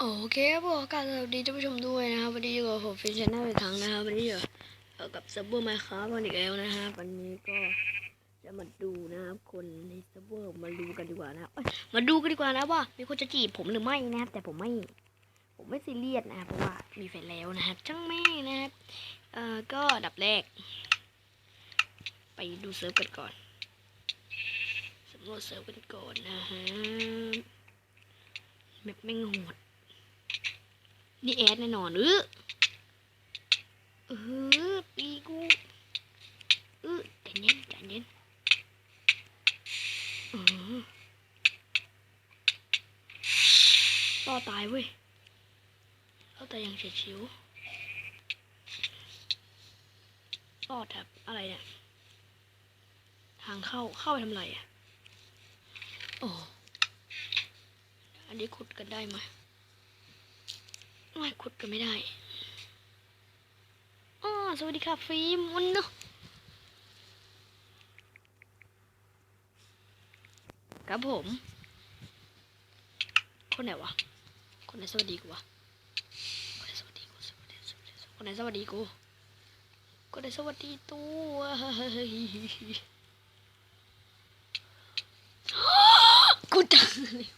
โอเคครับผมกาบสวัสดีท่านผู้ชมด้วยนะครับวันนี้อยู่กับผมฟินชแนลอีกครั้งนะครับวันนี้อยู่เอ่อกับซับเบอร์มาครับวันอีกแล้วนะครับวันนี้ก็จะมาดูนะครับคนในซับเบอร์มาดูกันดีกว่านะมาดูกันดีกว่านะว่า มีคนจะจีบผมหรือไม่นะครับแต่ผมไม่ ผมไม่ซีเรียสนะครับเพราะว่ามีแฟนแล้วนะครับช่างแม่นะครับเอ่อก็ดับแรก ไปดูเซิร์ฟกันก่อนสำรวจเซิร์ฟกันก่อนนะฮะแบบไม่งโหด นี่แอดแน่นอนเออเออปีกูเออใจเย็นใจเย็นเอต่อตายเว้ยต่อตายอย่างเฉียดฉิวต่อแถบอะไรเนี่ย ทางเข้าเข้าไปทำไรอะ โอ้ อันนี้ขุดกันได้ไหม ไม่ขุดกันไม่ได้อ๋อสวัสดีค่ะฟิล์มวันเนาะครับผม คนไหนวะ คนไหนสวัสดีกูวะ คนไหนสวัสดีกู คนไหนสวัสดีกู คนไหนสวัสดีตัวเฮ้ยกูจังลย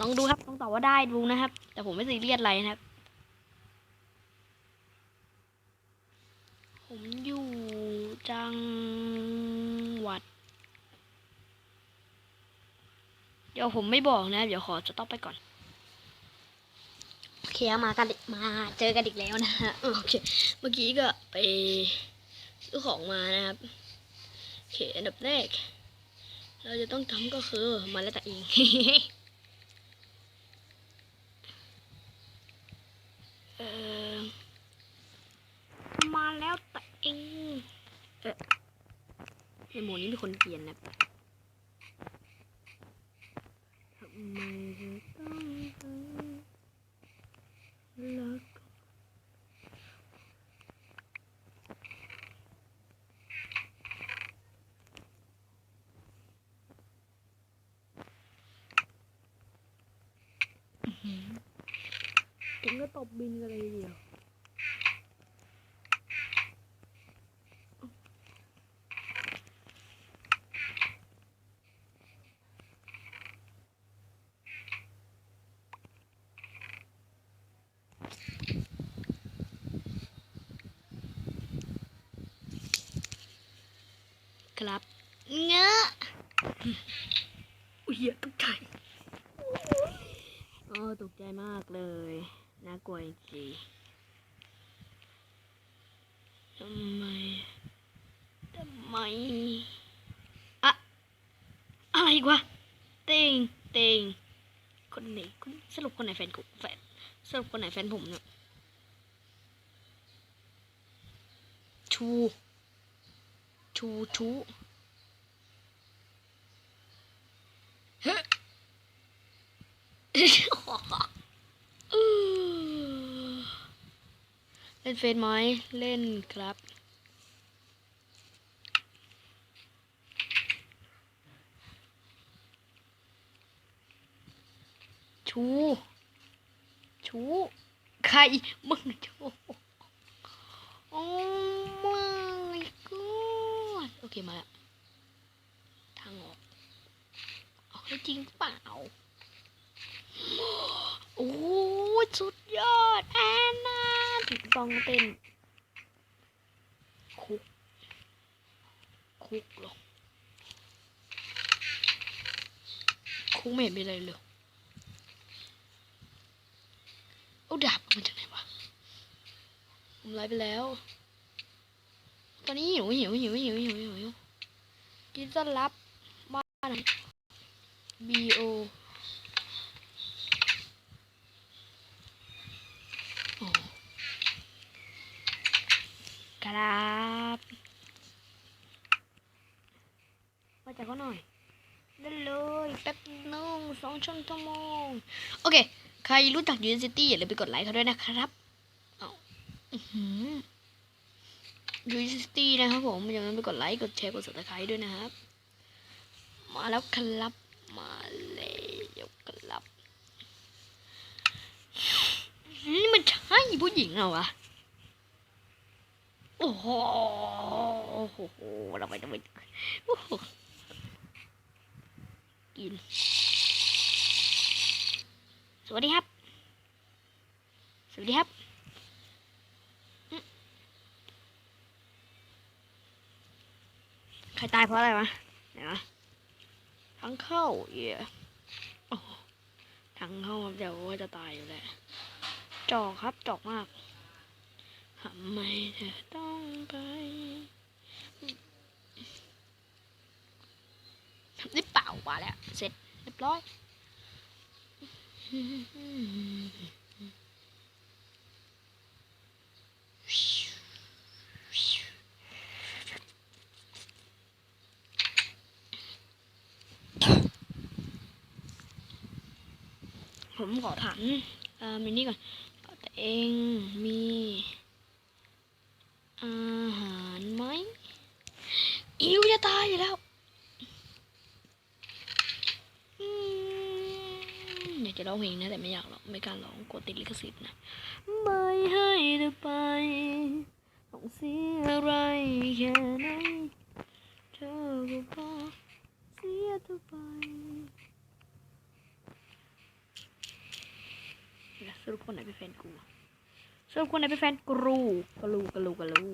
ลองดูครับลองตอบว่าได้ดูนะครับ แต่ผมไม่ซีเรียสอะไรนะครับ ผมอยู่จังหวัด เดี๋ยวผมไม่บอกนะ เดี๋ยวขอจะต้องไปก่อน โอเคมากันมาเจอกันอีกแล้วนะฮะโอเค เมื่อกี้ก็ไปซื้อของมานะครับโอเคอันดับแรก เราจะต้องทำก็คือมาแล้วแต่เอง เออมาแล้วแต่เองเออในหมู่นี้มีคนเกลียนนะทำไมต้องรักอือ ถึงก็ตบบินกันเลยทีเดียวครับ เงอะอุ้ยเหี้ยตกใจโอ้ตกใจมากเลย น่ากลัวจริงทำไม ทำไม อะ อะไรกวะเต็งเต็งคนไหนคนสรุปคนไหนแฟนกูแฟนสรุปคนไหนแฟนผมเนี่ยชู ชูชูเฮ้ย เล่นเฟซไหมเล่นครับ ชู ชู ใคร มึงชูโอ้ my god โอเคมาล้วทางออก เอาให้จริงเปล่า โอ้ยสุดยอด แอนนา ถูกต้องเต้นคุก คุกหรอคุกไม่เห็นมีอะไรเลยเอาดาบมาจากไหนวะผมไลฟ์ไปแล้ว ตอนนี้หิวหิวหิวหิวหิวหิวหิวกินต้อนรับบ้าน B O ครับมาจากเขาหน่อยได้เลยแป๊บนึงสองชั่วโมง โอเค ใครรู้จักยูนิซิตี้อย่าลืมไปกดไลค์เขาด้วยนะครับเอายูนิซิตี้นะครับผมอย่าลืมไปกดไลค์กดแชร์กดสับสไครต์ด้วยนะครับ มาแล้วครับมาเล้วครับนี่มันใช่ผู้หญิงเหรอวะ โอ้โหโอ้โหเราไปเราไปโอ้โหกิน สวัสดีครับ สวัสดีครับ ใครตายเพราะอะไรวะไหนวะทั้งเข้าเย่ทั้งเข้าเดี๋ยวว่าจะตายอยู่แหละ จอกครับ จอกมากำไมเธอต้องไปทำได้เปล่าวะแล้ว เสร็จเรียบร้อยผมขอถามเอ่อมินนี่ก่อนแต่เองมี อาหารไหมอิวจะตายอยู่แล้วอยากจะร้องเพลงนะแต่ไม่อยากหรองไม่กล้าร้องกลัวติดลิขสิทธิ์นะไม่ให้เธอไปต้องเสียอะไรแค่ไหนเธอก็พอเสียเธอไปแล้วสรุปคนไหนเป็นแฟนกู สรุปคนไหนเป็นแฟนกรูกรูกรูกรู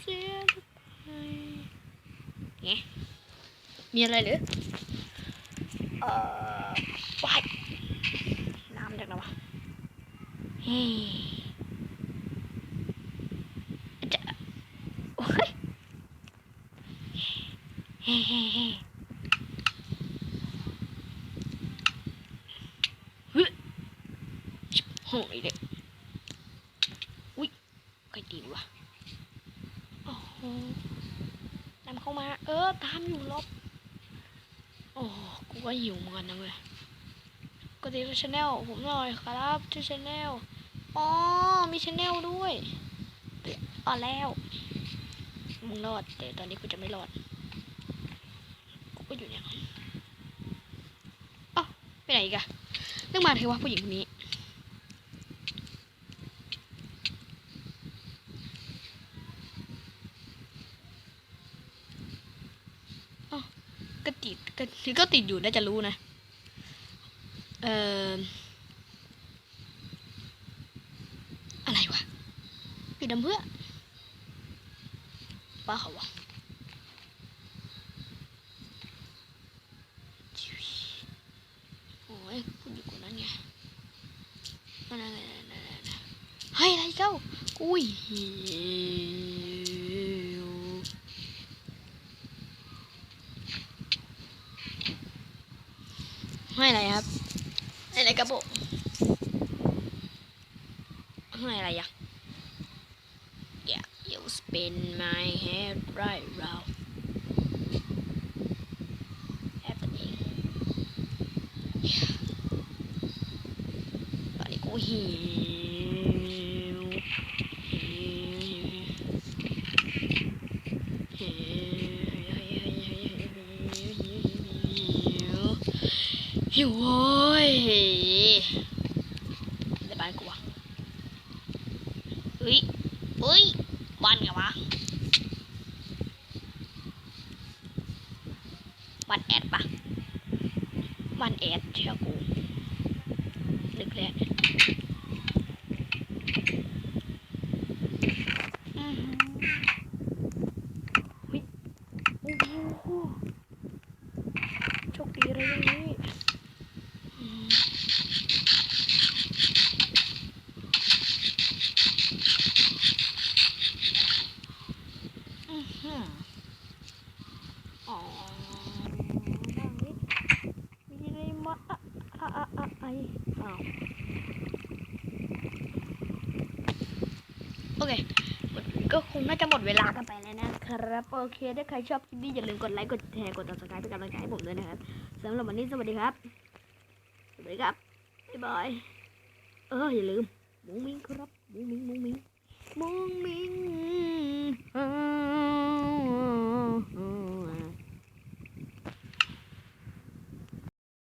เสียมีอะไรหรือเอ่อว้ายน้ำจากไหนวะเฮ้จะโอ้ยเฮ้เฮ้เฮ้ โหยเด็กอุ้ยใครตีวะโอ้โหนำเข้ามา เออ ตามอยู่ลบ โอ้กูก็หิวเหมือนกันนะเว้ยกดติดชแนลผมหน่อยครับที่ชแนลอ๋อ มีชแนลด้วยอ๋อแล้วมึงรอดแต่ตอนนี้กูจะไม่รอด กูก็อยู่เนี่ยอ๋อไปไหนอีกอะเรื่องมาเทวะผู้หญิงคนนี้ ก็ติดก็ คือก็ติดอยู่น่าจะรู้นะ เอ่อ อะไรวะปิดดำเพื่อป้าเขาวะโอ้ยพูดอยู่คนนั้นไงนั่นนั่นนั่นนั่นนั่นเฮ้ยอะไรเก้าอุ้ยหิว ให้อยอะไรครับอะไรกระบอกห้อะไรอะ Yeah you spin my head right round หิวโว้ย คงน่าจะหมดเวลากันไปแล้วนะครับ โอเค ถ้าใครชอบคลิปนี้อย่าลืมกดไลค์กดแชร์กดติดตามเป็นกำลังใจให้ผมด้วยนะครับสำหรับวันนี้สวัสดีครับสวัสดีครับบ๊ายบายเอออย่าลืมมุ้งมิ้งครับมุ้งมิ้งมุ้งมิ้งมุ้งมิ้ง